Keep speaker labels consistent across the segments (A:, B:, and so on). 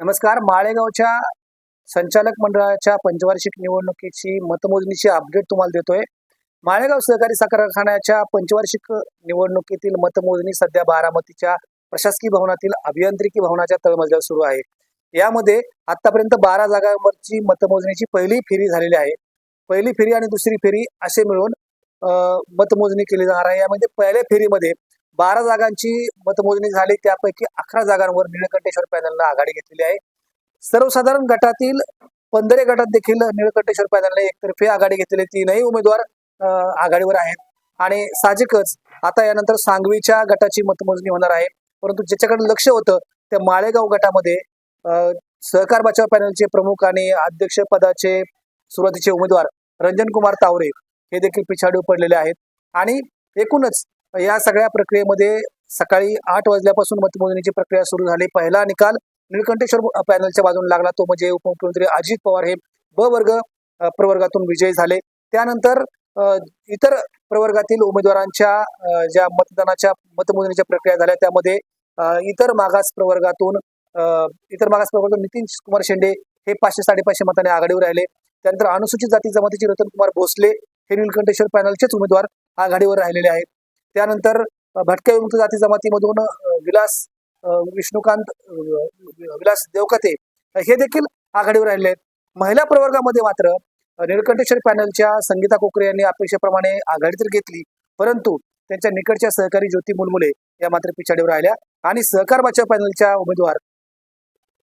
A: नमस्कार. माळेगावच्या संचालक मंडळाच्या पंचवार्षिक निवडणुकीची मतमोजणीची अपडेट तुम्हाला देतोय. माळेगाव सहकारी साखर कारखान्याच्या पंचवार्षिक निवडणुकीतील मतमोजणी सध्या बारामतीच्या प्रशासकीय भवनातील अभियांत्रिकी भवनाच्या तळमजल्यावर सुरू आहे. यामध्ये आतापर्यंत बारा जागांवरची मतमोजणीची पहिली फेरी झालेली आहे. पहिली फेरी आणि दुसरी फेरी असे मिळून मतमोजणी केली जाणार आहे. यामध्ये पहिल्या फेरीमध्ये बारा जागांची मतमोजणी झाली. त्यापैकी अकरा जागांवर निळकंठेश्वर पॅनलनं आघाडी घेतलेली आहे. सर्वसाधारण गटातील पंधरे गटात देखील निळकंठेश्वर पॅनलने एकतर्फे आघाडी घेतलेली तीनही उमेदवार आघाडीवर आहेत. आणि साहजिकच आता यानंतर सांगवीच्या गटाची मतमोजणी होणार आहे. परंतु ज्याच्याकडे लक्ष होतं त्या माळेगाव गटामध्ये सहकार बचाव पॅनलचे प्रमुख आणि अध्यक्ष पदाचे सुरुवातीचे उमेदवार रंजन कुमार तावरे हे देखील पिछाडीवर पडलेले आहेत. आणि एकूणच या सगळ्या प्रक्रियेमध्ये सकाळी आठ वाजल्यापासून मतमोजणीची प्रक्रिया सुरू झाली. पहिला निकाल निळकंठेश्वर पॅनलच्या बाजूने लागला. तो म्हणजे उपमुख्यमंत्री अजित पवार हे ब वर्ग प्रवर्गातून विजयी झाले. त्यानंतर इतर प्रवर्गातील उमेदवारांच्या ज्या मतदानाच्या मतमोजणीच्या प्रक्रिया झाल्या त्यामध्ये इतर मागास प्रवर्गातून इतर मागास प्रवर्गातून नितीन कुमार शेंडे हे पाचशे साडेपाचशे मताने आघाडीवर राहिले. त्यानंतर अनुसूचित जाती जमातीचे रतन कुमार भोसले हे निलकंठेश्वर पॅनलचेच उमेदवार आघाडीवर राहिलेले आहेत. त्यानंतर भटक्या विमुक्त जाती जमातीमधून विलास विष्णुकांत विलास देवकते हे देखील आघाडीवर राहिले आहेत. महिला प्रवर्गामध्ये मात्र निळकंठेश्वर पॅनलच्या संगीता कोकरे यांनी अपेक्षेप्रमाणे आघाडी तर घेतली परंतु त्यांच्या निकटच्या सहकारी ज्योती मुलमुले या मात्र पिछाडीवर राहिल्या आणि सहकार बचाव पॅनलच्या उमेदवार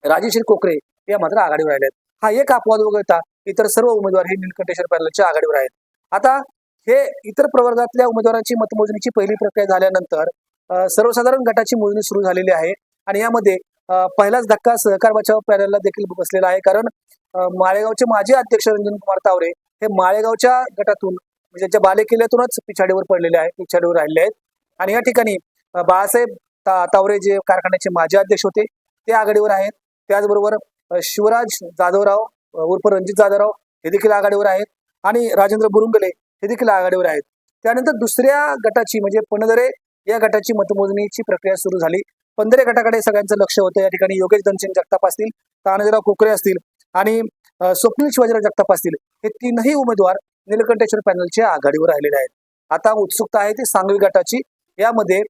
A: राजेश्री कोकरे या मात्र आघाडीवर राहिल्या आहेत. हा एक अपवाद वगळता इतर सर्व उमेदवार हे निळकंठेश्वर पॅनलच्या आघाडीवर आहेत. आता हे इतर प्रवर्गातल्या उमेदवारांची मतमोजणीची पहिली प्रक्रिया झाल्यानंतर सर्वसाधारण गटाची मोजणी सुरू झालेली आहे. आणि यामध्ये पहिलाच धक्का सहकार बचाव पॅनलला देखील बसलेला आहे. कारण माळेगावचे माजी अध्यक्ष रंजन कुमार तावरे हे माळेगावच्या गटातून म्हणजे ज्या बालेकिल्ल्यातूनच पिछाडीवर पडलेले आहेत पिछाडीवर राहिले आहेत. आणि या ठिकाणी बाळासाहेब ता- तावरे जे कारखान्याचे माजी अध्यक्ष होते ते आघाडीवर आहेत. त्याचबरोबर शिवराज जाधवराव उर्फ रणजित जाधवराव हे देखील आघाडीवर आहेत. आणि राजेंद्र बुरुंगले हे देखील आघाडीवर आहेत. त्यानंतर दुसऱ्या गटाची म्हणजे पणदरे या गटाची मतमोजणीची प्रक्रिया सुरू झाली. पंधरे गटाकडे सगळ्यांचं लक्ष होतं. या ठिकाणी योगेश धनसिंग जगताप असतील तानाजीराव कोकरे असतील आणि स्वप्नील शिवाजीराव जगताप असतील. हे तीनही उमेदवार निलकंठेश्वर पॅनलच्या आघाडीवर राहिलेले आहेत. आता उत्सुकता आहे ती सांगवी गटाची. यामध्ये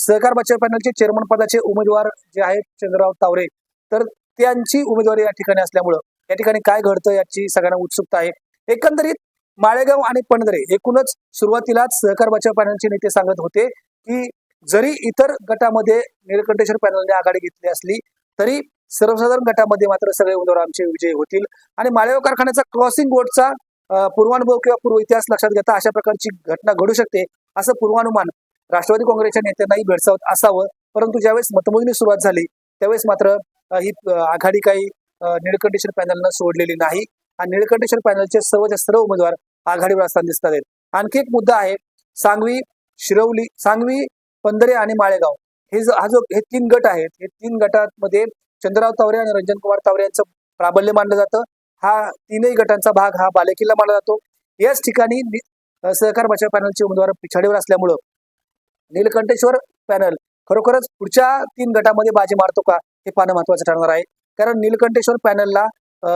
A: सहकार बचाव पॅनलचे चेअरमन पदाचे उमेदवार जे आहेत चंद्रराव तावरे तर त्यांची उमेदवारी या ठिकाणी असल्यामुळं या ठिकाणी काय घडतं याची सगळ्यांना उत्सुकता आहे. एकंदरीत माळेगाव आणि पणदरे एकूणच सुरुवातीलाच सहकार बचाव पॅनलचे नेते सांगत होते की जरी इतर गटामध्ये निळकंठेश्वर पॅनलने आघाडी घेतली असली तरी सर्वसाधारण गटामध्ये मात्र सगळे उमेदवार आमचे विजयी होतील. आणि माळेगाव कारखान्याचा क्रॉसिंग बोर्डचा पूर्वानुभव किंवा पूर्व इतिहास लक्षात घेता अशा प्रकारची घटना घडू शकते असं पूर्वानुमान राष्ट्रवादी काँग्रेसच्या नेत्यांनाही भेडसावत असावं. परंतु ज्यावेळेस मतमोजणी सुरुवात झाली त्यावेळेस मात्र ही आघाडी काही अ, निळकंठेश्वर पॅनलनं सोडलेली नाही. आणि निळकंठेश्वर पॅनलचे सर्व सर्व उमेदवार आघाडीवर असताना दिसतात आहेत. आणखी एक मुद्दा आहे सांगवी शिरवली सांगवी पंधरे आणि माळेगाव. हे जो हा जो हे तीन गट आहेत हे तीन गटांमध्ये चंद्रराव तावरे आणि रंजन कुमार तावरे यांचं प्राबल्य मानलं जातं. हा तीनही गटांचा भाग हा बालेकिल्ला मानला जातो. याच ठिकाणी सहकार बचाव पॅनलचे उमेदवार पिछाडीवर असल्यामुळं निलकंठेश्वर पॅनल खरोखरच पुढच्या तीन गटामध्ये बाजी मारतो का हे पाहणं महत्वाचं ठरणार आहे. कारण निलकंठेश्वर पॅनलला अ,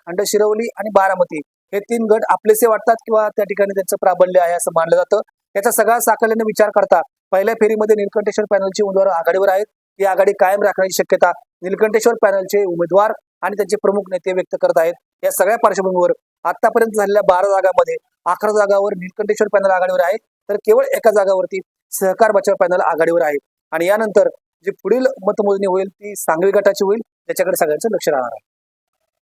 A: खंडशिरवली आणि बारामती हे तीन गट आपलेसे वाटतात किंवा त्या ठिकाणी त्यांचं प्राबल्य आहे असं मानलं जातं. याचा सगळा साकल्याने विचार करता पहिल्या फेरीमध्ये निलकंठेश्वर पॅनलचे उमेदवार आघाडीवर आहेत. ही आघाडी कायम राखण्याची शक्यता निलकंठेश्वर पॅनलचे उमेदवार आणि त्यांचे प्रमुख नेते व्यक्त करत आहेत. या सगळ्या पार्श्वभूमीवर आतापर्यंत झालेल्या बारा जागांमध्ये अकरा जागावर निलकंठेश्वर पॅनल आघाडीवर आहे. तर केवळ एका जागावरती सहकार बचाव पॅनल आघाडीवर आहे. आणि यानंतर जी पुढील मतमोजणी होईल ती सांगवी गटाची होईल. त्याच्याकडे सगळ्यांचं लक्ष राहणार आहे.